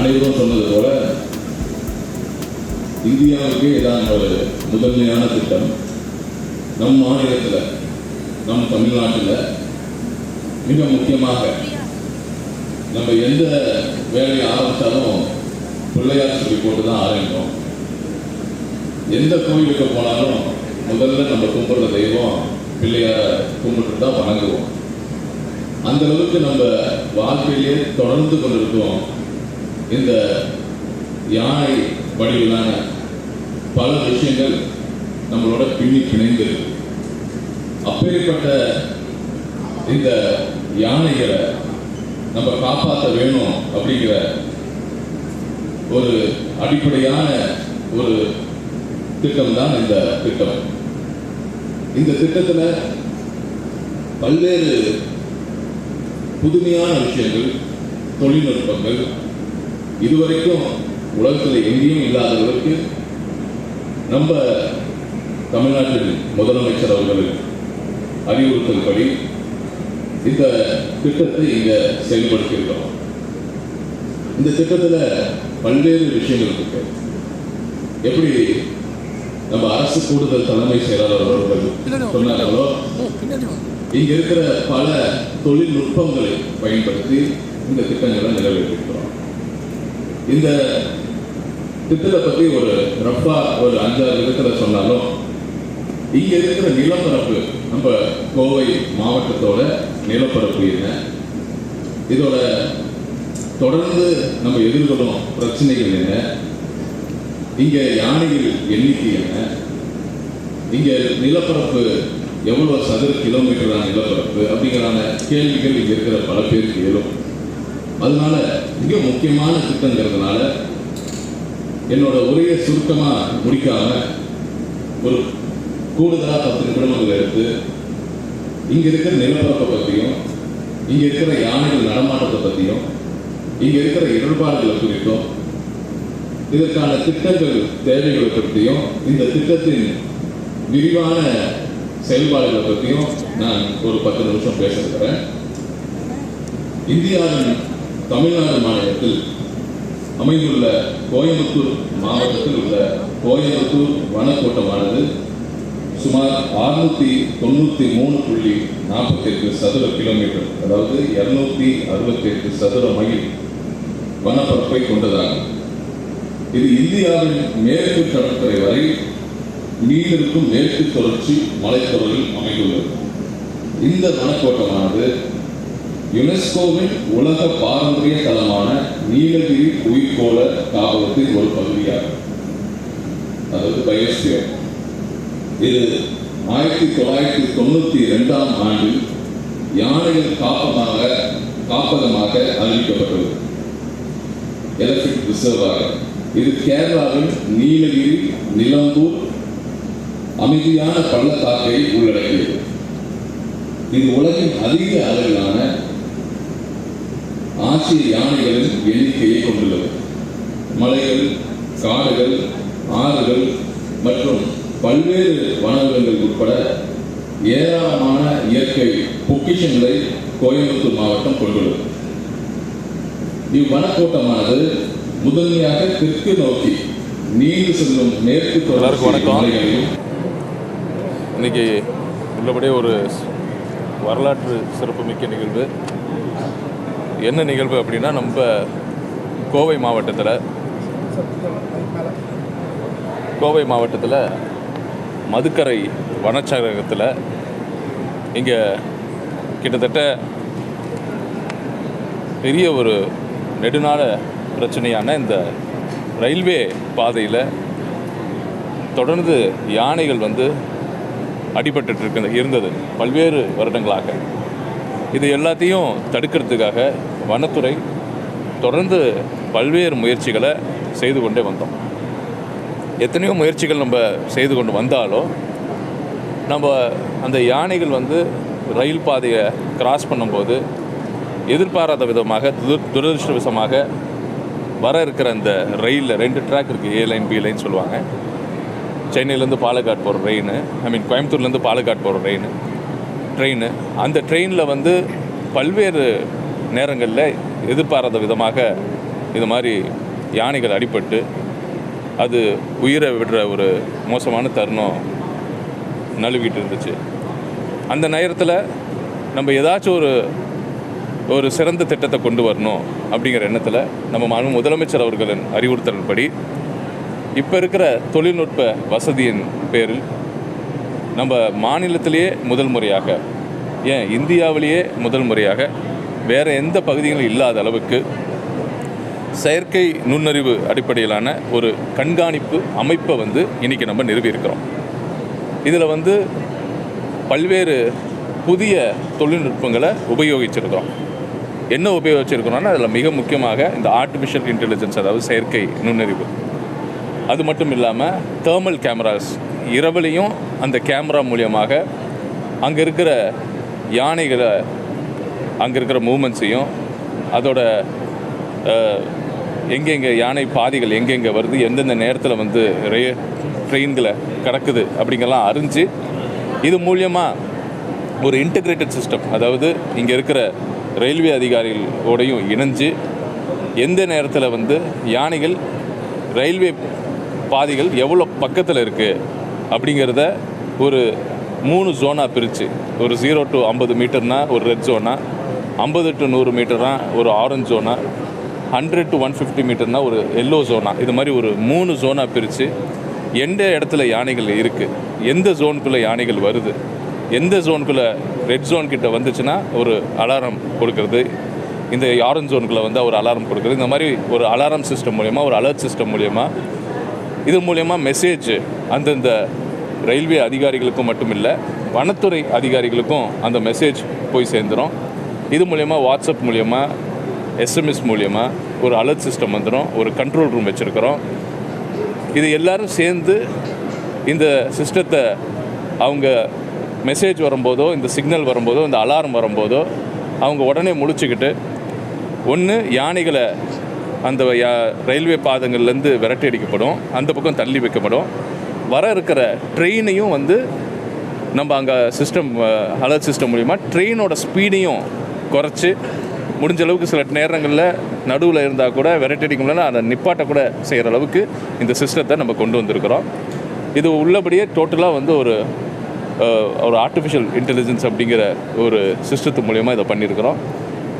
அனைவரும் சொன்னது போல இந்தியாவுக்கே இதான் ஒரு முதன்மையான திட்டம். நம் மாநிலத்தில் நம் தமிழ்நாட்டில் மிக முக்கியமாக நம்ம எந்த வேலையை ஆரம்பித்தாலும் பிள்ளையார் சொல்லி போட்டு தான் ஆரம்பிப்போம். எந்த கோயிலுக்கு போனாலும் முதல்ல நம்ம கும்பிட்ற தெய்வம் பிள்ளையார கும்பிட்டு தான் வணங்குவோம். அந்த அளவுக்கு நம்ம வாழ்க்கையிலே தொடர்ந்து கொண்டிருக்கோம் இந்த யானை வடிவிலான பல விஷயங்கள் நம்மளோட பின்னி பிணைந்து அப்பேற்பட்ட இந்த யானைகளை நம்ம காப்பாற்ற வேணும் அப்படிங்கிற ஒரு அடிப்படையான ஒரு திட்டம் தான் இந்த திட்டம். இந்த திட்டத்தில் பல்வேறு புதுமையான விஷயங்கள் தொழில்நுட்பங்கள் இதுவரைக்கும் உலகத்தில் எங்கேயும் இல்லாத அளவுக்கு நம்ம தமிழ்நாட்டில் முதலமைச்சர் அவர்கள் அறிவுறுத்தல்படி இந்த திட்டத்தை இங்க செயல்படுத்தியிருக்கிறோம். இந்த திட்டத்துல பல்வேறு விஷயங்கள் இருக்கு. எப்படி நம்ம அரசு கூடுதல் தலைமை செயலாளர் அவர்கள் சொன்னார்களோ? இங்க இருக்கிற பல தொழில்நுட்பங்களை பயன்படுத்தி இந்த திட்டங்களை நிறைவேற்றிருக்கிறோம் இந்த திட்டத்தை பத்தி ஒரு ரஃபா ஒரு அஞ்சாறு விதத்துல சொன்னாலும் இங்க இருக்கிற நிலப்பரப்பு நம்ம கோவை மாவட்டத்தோட நிலப்பரப்பு என்ன? இதோட தொடர்ந்து நம்ம எதிர்கொள்ளும் பிரச்சனைகள் என்ன? இங்க யானைகள் எண்ணிக்கை என்ன? இங்க நிலப்பரப்பு எவ்வளவு சதுர கிலோமீட்டரான நிலப்பரப்பு? அப்படிங்கிறான கேள்விகள் இங்க இருக்கிற பல பேருக்கு எழும். அதனால மிக முக்கியமான திட்டங்கிறதுனால என்னோட உரையை சுருக்கமா முடிக்காம ஒரு கூடுதலாக பத்து நிமிடங்கள் எடுத்து இங்க இருக்கிற நிலப்பரப்பை பத்தியும் இங்க இருக்கிற யானைகள் நடமாட்டத்தை பத்தியும் இங்க இருக்கிற இடர்பாடுகளை குறித்தும் இதற்கான திட்டங்கள் தேவைகளை பற்றியும் இந்த திட்டத்தின் விரிவான செயல்பாடுகளை பற்றியும் நான் ஒரு பத்து நிமிஷம் பேச இருக்கிறேன் இந்தியாவின் தமிழ்நாடு மாநிலத்தில் அமைந்துள்ள கோயம்புத்தூர் மாவட்டத்தில் உள்ள கோயம்புத்தூர் வனக்கோட்டமானது சுமார் அறுநூத்தி தொண்ணூத்தி மூணு புள்ளி நாற்பத்தி எட்டு சதுர கிலோமீட்டர் அதாவது இருநூத்தி அறுபத்தி எட்டு சதுர மைல் வனப்பரப்பை கொண்டதாகும். இது இந்தியாவின் மேற்கு கடற்கரை வரை நீரிருக்கும் மேற்கு தொடர்ச்சி மலைத்தொடரில் அமைந்துள்ளது. இந்த வனக்கோட்டமானது யுனெஸ்கோவின் உலக பாரம்பரிய தலமான நீலகிரி உயிர்கோள காப்பகத்தின் ஒரு பகுதியாகும். அதாவது பயோஸ்பியர். இது ஆயிரத்தி தொள்ளாயிரத்தி தொண்ணூத்தி இரண்டாம் ஆண்டில் யானைகள் காப்பமாக காப்பகமாக அறிவிக்கப்பட்டது எலக்ட்ரிக் ரிசர்வாக இது கேரளாவின் நீலகிரி நிலம்பூர் அமைதியான பள்ளத்தாக்கை உள்ளடக்கியது. இது உலகின் அதிக அளவிலான ஆசிய யானைகளின் எண்ணிக்கையை கொண்டுள்ளது. மலைகள் காடுகள் ஆறுகள் மற்றும் பல்வேறு வனவிலங்குகள் உட்பட ஏராளமான இயற்கை பொக்கிஷங்களை கோயம்புத்தூர் மாவட்டம் கொண்டுள்ளது. இவ்வனக்கோட்டமானது முதன்மையாக தெற்கு நோக்கி நீண்டு செல்லும் மேற்கு தொடர்ச்சி. மலைகளையும் இன்றைக்கி உள்ளபடியே ஒரு வரலாற்று சிறப்புமிக்க நிகழ்வு. என்ன நிகழ்வு அப்படின்னா நம்ம கோவை மாவட்டத்தில் கோவை மாவட்டத்தில் மதுக்கரை வனச்சரகத்தில் இங்கே கிட்டத்தட்ட பெரிய ஒரு நெடுநாள பிரச்சனையான இந்த ரயில்வே பாதையில் தொடர்ந்து யானைகள் வந்து அடிபட்டு இருக்கு இருந்தது. பல்வேறு வருடங்களாக. இது எல்லாத்தையும் தடுக்கிறதுக்காக வனத்துறை தொடர்ந்து பல்வேறு முயற்சிகளை செய்து கொண்டே வந்தோம். எத்தனையோ முயற்சிகள் நம்ம செய்து கொண்டு வந்தாலும் நம்ம அந்த யானைகள் வந்து ரயில் பாதையை கிராஸ் பண்ணும்போது எதிர்பாராத விதமாக துர துரதிருஷ்டவசமாக வர இருக்கிற அந்த ரயிலில் ரெண்டு ட்ராக் இருக்குது ஏ லைன் பி லைன் சொல்லுவாங்க. சென்னையிலேருந்து பாலக்காட் போகிற ட்ரெயின் ஐ மீன் கோயம்புத்தூர்லேருந்து பாலக்காட் போகிற ட்ரெயின் ட்ரெயின். அந்த ட்ரெயினில் வந்து பல்வேறு நேரங்களில் எதிர்பாராத விதமாக இது மாதிரி யானைகள் அடிபட்டு அது உயிரை விடுற ஒரு மோசமான தருணம் நழுவிட்டு இருந்துச்சு. அந்த நேரத்தில் நம்ம ஏதாச்சும் ஒரு ஒரு சிறந்த திட்டத்தை கொண்டு வரணும் அப்படிங்கிற எண்ணத்தில் நம்ம மாண்பு முதலமைச்சர் அவர்களின் அறிவுறுத்தலின்படி இப்போ இருக்கிற தொழில்நுட்ப வசதியின் பேரில் நம்ம மாநிலத்திலேயே முதல் முறையாக ஏன் இந்தியாவிலேயே முதல் முறையாக வேறு எந்த பகுதிகளும் இல்லாத அளவுக்கு செயற்கை நுண்ணறிவு அடிப்படையிலான ஒரு கண்காணிப்பு அமைப்பை வந்து இன்றைக்கி நம்ம நிறுவியிருக்கிறோம். இதில் வந்து பல்வேறு புதிய தொழில்நுட்பங்களை உபயோகிச்சிருக்கிறோம். என்ன உபயோகிச்சிருக்கிறோம்னா அதில் மிக முக்கியமாக இந்த ஆர்டிஃபிஷியல் இன்டெலிஜென்ஸ் அதாவது செயற்கை நுண்ணறிவு. அது மட்டும் இல்லாமல் தேர்மல் கேமராஸ் இரவுலையும் அந்த கேமரா மூலியமாக அங்கே இருக்கிற யானைகளை அங்கே இருக்கிற மூமெண்ட்ஸையும் அதோட எங்கெங்கே யானை பாதைகள் எங்கெங்கே வருது எந்தெந்த நேரத்தில் வந்து ரே ட்ரெயின்களை கடக்குது அப்படிங்கெல்லாம் அறிஞ்சு இது மூலியமாக ஒரு இன்டகிரேட்டட் சிஸ்டம் அதாவது இங்கே இருக்கிற ரயில்வே அதிகாரிகளோடையும் இணைஞ்சு எந்த நேரத்தில் வந்து யானைகள் ரயில்வே பாதைகள் எவ்வளோ பக்கத்தில் இருக்குது அப்படிங்கிறத ஒரு மூணு ஜோனாக பிரித்து ஒரு ஜீரோ டு ஐம்பது மீட்டர்னா ஒரு ரெட் ஜோனா ஐம்பது டு நூறு மீட்டர்னா ஒரு ஆரஞ்ச் ஜோனா ஹண்ட்ரட் டு ஒன் ஃபிஃப்டி மீட்டர்னா ஒரு எல்லோ ஜோனா இது மாதிரி ஒரு மூணு ஜோனாக பிரித்து எந்த இடத்துல யானைகள் இருக்குது எந்த ஜோனுக்குள்ளே யானைகள் வருது எந்த ஜோனுக்குள்ளே ரெட் ஜோன் கிட்ட வந்துச்சுன்னா ஒரு அலாரம் கொடுக்கறது இந்த ஆரஞ்ச் ஜோனுக்குள்ளே வந்து ஒரு அலாரம் கொடுக்குறது. இந்த மாதிரி ஒரு அலாரம் சிஸ்டம் மூலயமா ஒரு அலர்ட் சிஸ்டம் மூலயமா இது மூலயமா மெசேஜ் அந்தந்த ரயில்வே அதிகாரிகளுக்கும் மட்டும் இல்லை வனத்துறை அதிகாரிகளுக்கும் அந்த மெசேஜ் போய் சேர்ந்துடும் இது மூலயமா வாட்ஸ்அப் மூலயமா எஸ்எம்எஸ் மூலயமா ஒரு அலர்ட் சிஸ்டம் வந்துடும் ஒரு கண்ட்ரோல் ரூம் வச்சுருக்கிறோம். இது எல்லாரும் சேர்ந்து இந்த சிஸ்டத்தை அவங்க மெசேஜ் வரும்போதோ இந்த சிக்னல் வரும்போதோ இந்த அலாரம் வரும்போதோ அவங்க உடனே முழிச்சுக்கிட்டு ஒன்று யானைகளை அந்த யா ரயில்வே பாதங்கள்லேருந்து விரட்டி அடிக்கப்படும். அந்த பக்கம் தள்ளி வைக்கப்படும். வர இருக்கிற ட்ரெயினையும் வந்து நம்ம அங்கே சிஸ்டம் அலர்ட் சிஸ்டம் மூலிமா ட்ரெயினோட ஸ்பீடையும் குறைச்சி முடிஞ்ச அளவுக்கு சில நேரங்களில் நடுவில் இருந்தால் கூட விரட்டி அடிக்க முடியலன்னா அதை நிப்பாட்ட கூட செய்கிற அளவுக்கு இந்த சிஸ்டத்தை நம்ம கொண்டு வந்திருக்கிறோம். இது உள்ளபடியே டோட்டலாக வந்து ஒரு ஒரு ஆர்டிஃபிஷியல் இன்டெலிஜென்ஸ் அப்படிங்கிற ஒரு சிஸ்டத்து மூலயமா இதை பண்ணியிருக்கிறோம்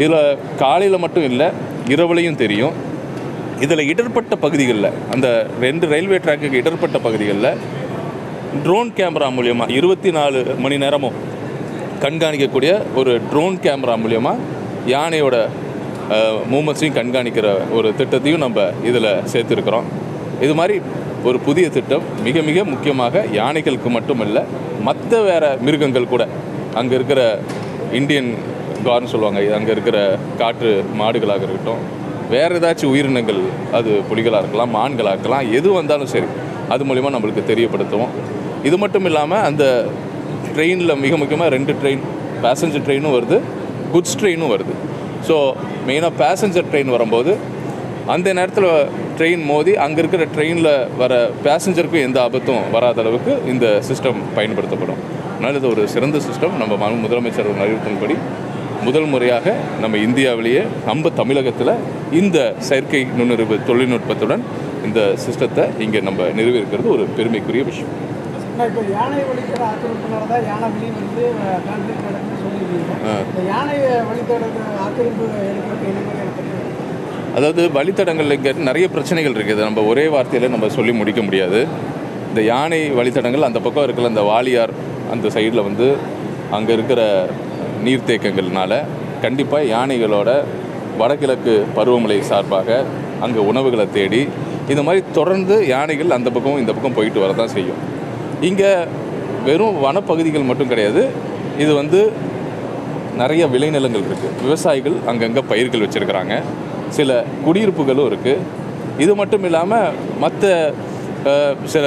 இதில் காலையில் மட்டும் இல்லை இரவுலையும் தெரியும். இதில் இடர்பட்ட பகுதிகளில் அந்த ரெண்டு ரயில்வே ட்ராக்குக்கு இடர்பட்ட பகுதிகளில் ட்ரோன் கேமரா மூலயமா இருபத்தி நாலு மணி நேரமும் கண்காணிக்கக்கூடிய ஒரு ட்ரோன் கேமரா மூலயமா யானையோட மூமெண்ட்ஸையும் கண்காணிக்கிற ஒரு திட்டத்தையும் நம்ம இதில் சேர்த்துருக்குறோம். இது மாதிரி ஒரு புதிய திட்டம் மிக மிக முக்கியமாக யானைகளுக்கு மட்டுமல்ல மற்ற வேறு மிருகங்கள் கூட. அங்கே இருக்கிற இந்தியன் கார்னு சொல்லுவாங்க அங்கே இருக்கிற காற்று மாடுகளாக இருக்கட்டும் வேறு ஏதாச்சும் உயிரினங்கள் அது புலிகளாக இருக்கலாம் மான்களாக இருக்கலாம் எது வந்தாலும் சரி அது மூலிமா நம்மளுக்கு தெரியப்படுத்துவோம். இது மட்டும் இல்லாமல் அந்த ட்ரெயினில் மிக முக்கியமாக ரெண்டு ட்ரெயின் பேசஞ்சர் ட்ரெயினும் வருது குட்ஸ் ட்ரெயினும் வருது. ஸோ மெயினாக பேசஞ்சர் ட்ரெயின் வரும்போது அந்த நேரத்தில் ட்ரெயின் மோதி அங்கே இருக்கிற ட்ரெயினில் வர பேசஞ்சருக்கும் எந்த ஆபத்தும் வராத அளவுக்கு இந்த சிஸ்டம் பயன்படுத்தப்படும். அதனால் இது ஒரு சிறந்த சிஸ்டம் நம்ம முதலமைச்சர் அறிவித்தின்படி முதல் முறையாக நம்ம இந்தியாவிலேயே நம்ம தமிழகத்தில் இந்த செயற்கை நுண்ணறிவு தொழில்நுட்பத்துடன் இந்த சிஸ்டத்தை இங்கே நம்ம நிறுவியிருக்கிறது ஒரு பெருமைக்குரிய விஷயம் நான் இப்போ யானை வழித்தட ஆக்கிரமிப்பினால தான் யானை வழி வந்து கான்ஃபிளிக் நடக்குதுன்னு சொல்லியிருக்கீங்க ஆ. இந்த யானை வழித்தட ஆக்கிரமிப்பு எடுக்கிறதுக்கு என்ன மாதிரியான திட்டம்? அதாவது வழித்தடங்கள் இங்கே நிறைய பிரச்சனைகள் இருக்குது நம்ம ஒரே வார்த்தையில் நம்ம சொல்லி முடிக்க முடியாது இந்த யானை வழித்தடங்கள் அந்த பக்கம் இருக்கிற அந்த வாலியார் அந்த சைடில் வந்து அங்கே இருக்கிற நீர்த்தேக்கங்கள்னால கண்டிப்பாக யானைகளோட வடகிழக்கு பருவமழை சார்பாக அங்கே உணவுகளை தேடி இந்த மாதிரி தொடர்ந்து யானைகள் அந்த பக்கம் இந்த பக்கம் போயிட்டு வர தான் செய்யும். இங்கே வெறும் வனப்பகுதிகள் மட்டும் கிடையாது இது வந்து நிறைய விளைநிலங்கள் இருக்குது விவசாயிகள் அங்கங்கே பயிர்கள் வச்சுருக்கிறாங்க. சில குடியிருப்புகளும் இருக்குது இது மட்டும் இல்லாமல் மற்ற சில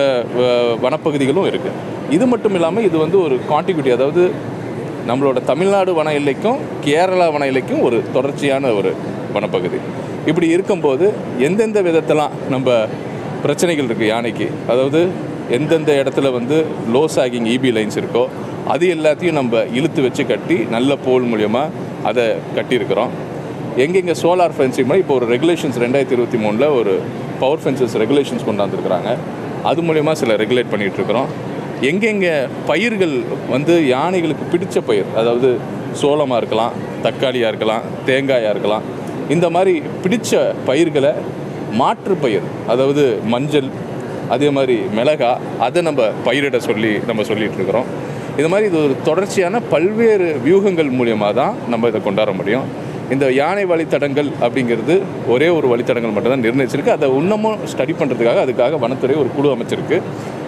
வனப்பகுதிகளும் இருக்குது இது மட்டும் இல்லாமல் இது வந்து ஒரு கான்டிகுட்டி அதாவது நம்மளோட தமிழ்நாடு வன எல்லைக்கும் கேரளா வன எல்லைக்கும் ஒரு தொடர்ச்சியான ஒரு வனப்பகுதி. இப்படி இருக்கும்போது எந்தெந்த விதத்தெல்லாம் நம்ம பிரச்சனைகள் இருக்குது யானைக்கு? அதாவது எந்தெந்த இடத்துல வந்து லோ சாகிங் இபி லைன்ஸ் இருக்கோ அது எல்லாத்தையும் நம்ம இழுத்து வச்சு கட்டி நல்ல போல் மூலியமாக அதை கட்டியிருக்கிறோம். எங்கெங்கே சோலார் ஃபென்சிங் மாதிரி இப்போ ஒரு ரெகுலேஷன்ஸ் ரெண்டாயிரத்தி இருபத்தி மூணில் ஒரு பவர் ஃபென்சஸ் ரெகுலேஷன்ஸ் கொண்டாந்துருக்குறாங்க. அது மூலயமா சில ரெகுலேட் பண்ணிகிட்ருக்குறோம் எங்கெங்கே பயிர்கள் வந்து யானைகளுக்கு பிடித்த பயிர் அதாவது சோளமாக இருக்கலாம் தக்காளியாக இருக்கலாம் தேங்காயாக இருக்கலாம் இந்த மாதிரி பிடித்த பயிர்களை மாற்று பயிர் அதாவது மஞ்சள் அதே மாதிரி மிளகா அதை நம்ம பயிரிட சொல்லி நம்ம சொல்லிகிட்ருக்குறோம் இது மாதிரி இது ஒரு தொடர்ச்சியான பல்வேறு வியூகங்கள் மூலியமாக தான் நம்ம இதை கொண்டாட முடியும். இந்த யானை வழித்தடங்கள் அப்படிங்கிறது ஒரே ஒரு வழித்தடங்கள் மட்டும்தான் நிர்ணயிச்சிருக்கு. அதை இன்னமும் ஸ்டடி பண்ணுறதுக்காக அதுக்காக வனத்துறை ஒரு குழு அமைச்சிருக்கு.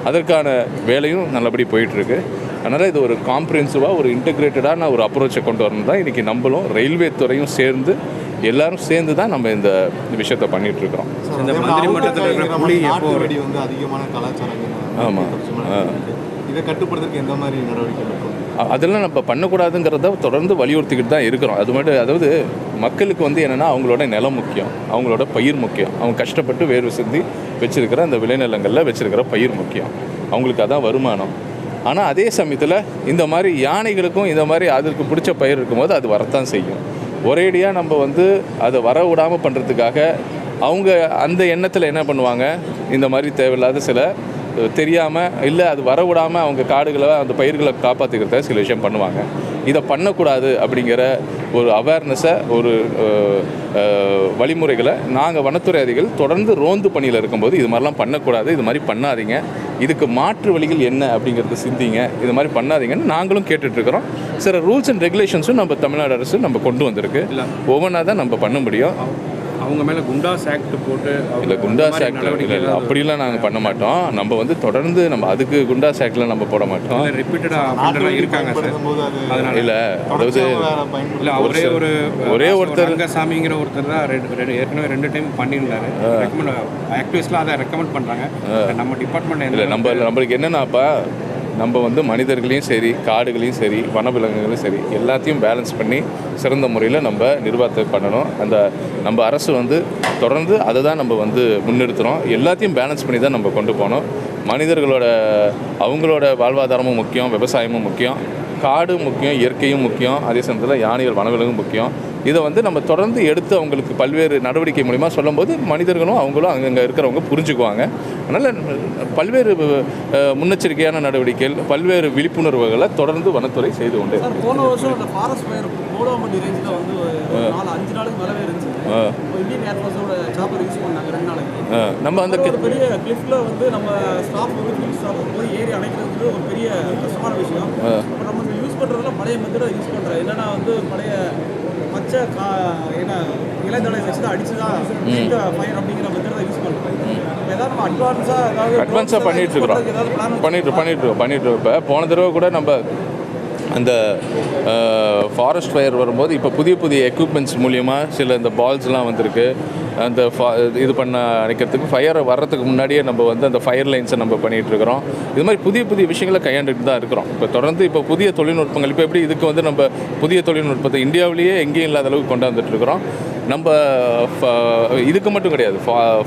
அதற்கான வேலையும் நல்லபடி போயிட்டுருக்கு. அதனால் இது ஒரு காம்ப்ரிஹென்சிவாக ஒரு இன்டெகிரேட்டடான ஒரு அப்ரோச்சை கொண்டு வரணும் தான் இன்றைக்கி நம்மளும் ரயில்வே துறையும் சேர்ந்து எல்லாரும் சேர்ந்து தான் நம்ம இந்த விஷயத்தை பண்ணிட்டு இருக்கிறோம். இந்த மந்திரி மன்றத்தில் இருக்கிற புலி எப்போ வெடி வந்து அதிகமான கலாச்சாரங்கள் ஆமா. ஆ. இதை கட்டுப்படுறதுக்கு எந்த மாதிரி நடவடிக்கை அதெல்லாம் நம்ம பண்ணக்கூடாதுங்கிறத தொடர்ந்து வலியுறுத்திக்கிட்டு தான் இருக்கிறோம். அது மட்டும் அதாவது மக்களுக்கு வந்து என்னென்னா அவங்களோட நிலம் முக்கியம் அவங்களோட பயிர் முக்கியம். அவங்க கஷ்டப்பட்டு வேர்வை செஞ்சு வச்சுருக்கிற அந்த விளைநிலங்களில் வச்சுருக்கிற பயிர் முக்கியம். அவங்களுக்கு அதான் வருமானம். ஆனால் அதே சமயத்தில் இந்த மாதிரி யானைகளுக்கும் இந்த மாதிரி அதற்கு பிடிச்ச பயிர் இருக்கும்போது அது வரத்தான் செய்யும். ஒரேடியாக நம்ம வந்து அதை வர விடாமல் பண்ணுறதுக்காக அவங்க அந்த எண்ணத்தில் என்ன பண்ணுவாங்க? இந்த மாதிரி தேவையில்லாத சில தெரியாமல் இல்லை அது வர விடாமல் அவங்க காடுகளை அந்த பயிர்களை காப்பாற்றிக்கிறத சில விஷயம் பண்ணுவாங்க. இதை பண்ணக்கூடாது அப்படிங்கிற ஒரு அவேர்னஸை ஒரு வழிமுறைகளை நாங்கள் வனத்துறை அதிகள் தொடர்ந்து ரோந்து பணியில் இருக்கும்போது இது மாதிரிலாம் பண்ணக்கூடாது இது மாதிரி பண்ணாதீங்க. இதுக்கு மாற்று வழிகள் என்ன அப்படிங்கிறத சிந்திங்க. இது மாதிரி பண்ணாதீங்கன்னு நாங்களும் கேட்டுட்ருக்குறோம். சில ரூல்ஸ் அண்ட் ரெகுலேஷன்ஸும் நம்ம தமிழ்நாடு அரசு நம்ம கொண்டு வந்திருக்கு. ஒவ்வொன்றா தான் நம்ம பண்ண முடியும். அவங்க மேல குண்டாஸ் ஆக்ட் போட்டு இல்லை குண்டாஸ் மாதிரி ஆக்டில் நடவடிக்கை இல்லை அப்படிலாம் நாங்கள் பண்ண மாட்டோம். நம்ம வந்து தொடர்ந்து நம்ம அதுக்கு குண்டாஸ் ஆக்டில் நம்ம போட மாட்டோம். ரிப்பீட்டடா நாட்டு வெடி இருக்காங்க சார். இல்லை அதாவது இல்ல ஒரே ஒரு ஒரே ஒருத்தர் ரங்கசாமிங்கிற ஒருத்தர் தான் ரெண்டு ரெண்டு ஏற்கனவே ரெண்டு டைம் பண்ணியிருந்தாரு. ரெக்கமெண்ட் ஆக்டிவிஸ்ட்லாம் அதை ரெக்கமெண்ட் பண்றாங்க. நம்ம டிபார்ட்மெண்ட் இல்லை நம்ம நம்மளுக்கு என்னென்னாப்பா நம்ம வந்து மனிதர்களையும் சரி காடுகளையும் சரி வனவிலங்குகளையும் சரி எல்லாத்தையும் பேலன்ஸ் பண்ணி சிறந்த முறையில் நம்ம நிர்வாகத்தை பண்ணணும். அந்த நம்ம அரசு வந்து தொடர்ந்து அதை தான் நம்ம வந்து முன்னெடுத்துகிறோம் எல்லாத்தையும் பேலன்ஸ் பண்ணி தான் நம்ம கொண்டு போகணும். மனிதர்களோட அவங்களோட வாழ்வாதாரமும் முக்கியம் விவசாயமும் முக்கியம் காடு முக்கியம் இயற்கையும் முக்கியம். அதே சமயத்தில் யானைகள் வனவிலங்கும் முக்கியம். இதை வந்து நம்ம தொடர்ந்து எடுத்து அவங்களுக்கு பல்வேறு நடவடிக்கை மூலிமா சொல்லும்போது மனிதர்களும் அவங்களும் அங்கங்கே இருக்கிறவங்க புரிஞ்சுக்குவாங்க. அதனால் பல்வேறு முன்னெச்சரிக்கையான நடவடிக்கைகள் பல்வேறு விழிப்புணர்வுகளை தொடர்ந்து வனத்துறை செய்து கொண்டு போன வருஷம் ஃபாரஸ்ட் ஃபயர் போடோமட்டி ரேஞ்சில் வந்து அஞ்சு நாளுக்கு மேலவே இருந்துச்சு. இந்தியன் ஏர்ஃபோர்ஸோட சாப்பர் யூஸ் பண்ணாங்க ரெண்டு நாளைக்கு. நம்ம அந்த பெரிய கிளிஃப்ல வந்து நம்ம ஸ்டாஃப் வந்து ஃபீல்ட் ஸ்டாஃப் போய் ஏறி அடைக்கிறது ஒரு பெரிய கஷ்டமான விஷயம். நம்ம யூஸ் பண்ணுறதுல பழைய மெத்தடை யூஸ் பண்ணுறோம் என்னன்னா வந்து பழைய பச்சை என்ன இலைத்தலை வச்சு அடிச்சு தான் ஃபயர் அப்படிங்கிற மெத்தடை யூஸ் பண்ணுறோம். அட்வான்ஸாக பண்ணிட்டு இருக்கிறோம் பண்ணிட்டு பண்ணிட்டு பண்ணிட்டு இப்போ போன தடவை கூட நம்ம அந்த ஃபாரஸ்ட் ஃபயர் வரும்போது இப்போ புதிய புதிய எக்யூப்மெண்ட்ஸ் மூலியமாக சில இந்த பால்ஸ்லாம் வந்திருக்கு. அந்த இது பண்ண அணைக்கிறதுக்கு ஃபயர் வர்றதுக்கு முன்னாடியே நம்ம வந்து அந்த ஃபயர் லைன்ஸை நம்ம பண்ணிகிட்டு இருக்கிறோம். இது மாதிரி புதிய புதிய விஷயங்களை கையாண்டுட்டு தான் இருக்கிறோம். இப்போ தொடர்ந்து இப்போ புதிய தொழில்நுட்பங்கள் இப்போ எப்படி இதுக்கு வந்து நம்ம புதிய தொழில்நுட்பத்தை இந்தியாவிலேயே எங்கேயும் இல்லாத அளவுக்கு கொண்டாந்துட்டுருக்கிறோம் நம்ம ஃப- இதுக்கு மட்டும் கிடையாது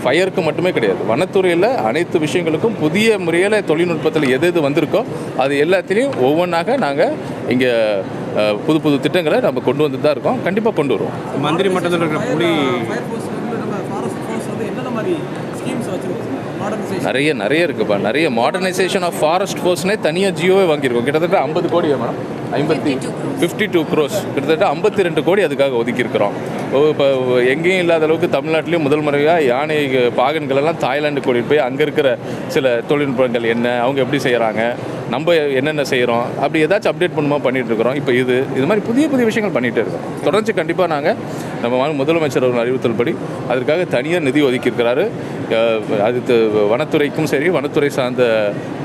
ஃபயருக்கு மட்டுமே கிடையாது. வனத்துறையில் அனைத்து விஷயங்களுக்கும் புதிய முறையில் தொழில்நுட்பத்தில் எது எது வந்திருக்கோ அது எல்லாத்துலேயும் ஒவ்வொன்றாக நாங்கள் இங்கே புது புது திட்டங்களை நம்ம கொண்டு வந்துட்டு தான் இருக்கோம். கண்டிப்பாக கொண்டு வருவோம். மந்திரி மட்டத்தில் இருக்கிற புலி ஃபயர் ஃபோர்ஸ் வந்து நம்ம ஃபாரஸ்ட் ஃபோர்ஸ் வந்து என்னென்ன மாதிரி ஸ்கீம்ஸ் வச்சிருக்கோம் மாடர்னைசேஷன் நிறைய நிறைய இருக்குப்பா. நிறைய மாடர்னைசேஷன் ஆஃப் ஃபாரஸ்ட் ஃபோர்ஸ்னே தனியாக ஜியோவே வாங்கியிருக்கோம். கிட்டத்தட்ட ஐம்பது கோடி மேடம்? ஐம்பத்தி ஃபிஃப்டி டூ க்ரோஸ் கிட்டத்தட்ட ஐம்பத்தி ரெண்டு கோடி அதுக்காக ஒதுக்கியிருக்கிறோம். இப்போ எங்கேயும் இல்லாத அளவுக்கு தமிழ்நாட்டிலையும் முதல் முறையாக யானை பாகன்கள் எல்லாம் தாய்லாந்து கூட்டிட்டு போய் அங்கே இருக்கிற சில தொழில்நுட்பங்கள் என்ன அவங்க எப்படி செய்கிறாங்க நம்ம என்னென்ன செய்கிறோம் அப்படி ஏதாச்சும் அப்டேட் பண்ணுமா பண்ணிட்டு இருக்கிறோம். இப்போ இது இது மாதிரி புதிய புதிய விஷயங்கள் பண்ணிகிட்டே இருக்கோம். தொடர்ந்து கண்டிப்பாக நாங்கள் நம்ம முதலமைச்சர் அவர்கள் அறிவுறுத்தல் படி அதற்காக தனியாக நிதி ஒதுக்கியிருக்கிறாரு. அது வனத்துறைக்கும் சரி வனத்துறை சார்ந்த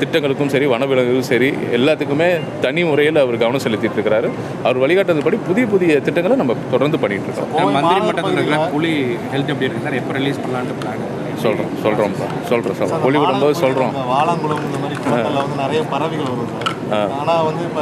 திட்டங்களுக்கும் சரி வனவிலங்குகளுக்கும் சரி எல்லாத்துக்குமே தனி முறையில் அவர் கவனம் செலுத்திட்டு இருக்கிறாரு அவர் வழிகாட்டுறதுபடி புதிய புதிய திட்டங்களை நம்ம தொடர்ந்து பண்ணிட்டு இருக்கோம். புலி ஹெல்த் எப்படி இருக்கு சார். எப்போ ரிலீஸ் பண்ணலான்ட்டு பிளான் சொல்கிறோம் சொல்கிறோம் சார், சொல்கிறோம் அந்த ஒளி விடும்போது சொல்கிறோம் வாழங்குளம் இந்த மாதிரி நிறைய பறவைகள் வரும் சார். ஆனா வந்து இப்ப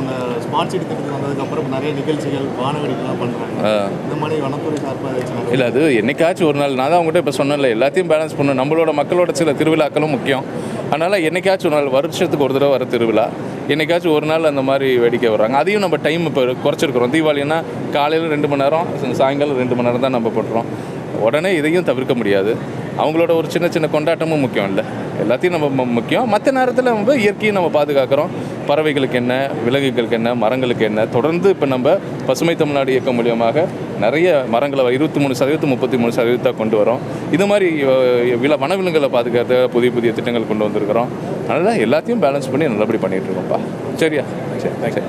அந்த ஸ்மார்ட் சிட்டி திட்டத்துக்கு வந்ததுக்கு அப்புறம் இப்ப நிறைய நிகழ்ச்சிகள் வானவெடிக்கெல்லாம் பண்றாங்க. இந்த மாதிரி வனத்துறை சார்பாக? இல்லை அது என்னைக்காச்சும் ஒரு நாள். நான் தான் உங்கள்கிட்ட இப்போ சொன்னேன்ல எல்லாத்தையும் பேலன்ஸ் பண்ணணும். நம்மளோட மக்களோட சில திருவிழாக்களும் முக்கியம். அதனால் என்னைக்காச்சும் ஒரு நாள் வருஷத்துக்கு ஒரு தடவை வர திருவிழா. என்னைக்காச்சும் ஒரு நாள் அந்த மாதிரி வேடிக்கை வர்றாங்க. அதையும் நம்ம டைம் இப்போ குறைச்சிருக்கிறோம். தீபாவளினா காலையில் ரெண்டு மணி நேரம் சாயங்காலம் ரெண்டு மணி நேரம் தான் நம்ம போட்டுறோம். உடனே இதையும் தவிர்க்க முடியாது. அவங்களோட ஒரு சின்ன சின்ன கொண்டாட்டமும் முக்கியம் இல்லை. எல்லாத்தையும் நம்ம முக்கியம். மற்ற நேரத்தில் நம்ம இயற்கையை நம்ம பாதுகாக்கிறோம். பறவைகளுக்கு என்ன விலங்குகளுக்கு என்ன மரங்களுக்கு என்ன தொடர்ந்து இப்போ நம்ம பசுமை தமிழ்நாடு இயக்கம் மூலியமாக நிறைய மரங்களை இருபத்தி மூணு சதவீதம் முப்பத்தி மூணு சதவீதத்தை கொண்டு வரோம். இது மாதிரி வில வனவிலங்குகளை பாதுகாத்த புதிய புதிய திட்டங்கள் கொண்டு வந்திருக்கிறோம். அதனால் எல்லாத்தையும் பேலன்ஸ் பண்ணி நல்லபடி பண்ணிகிட்டு இருக்கோம்ப்பா. சரியா? சரி சரி.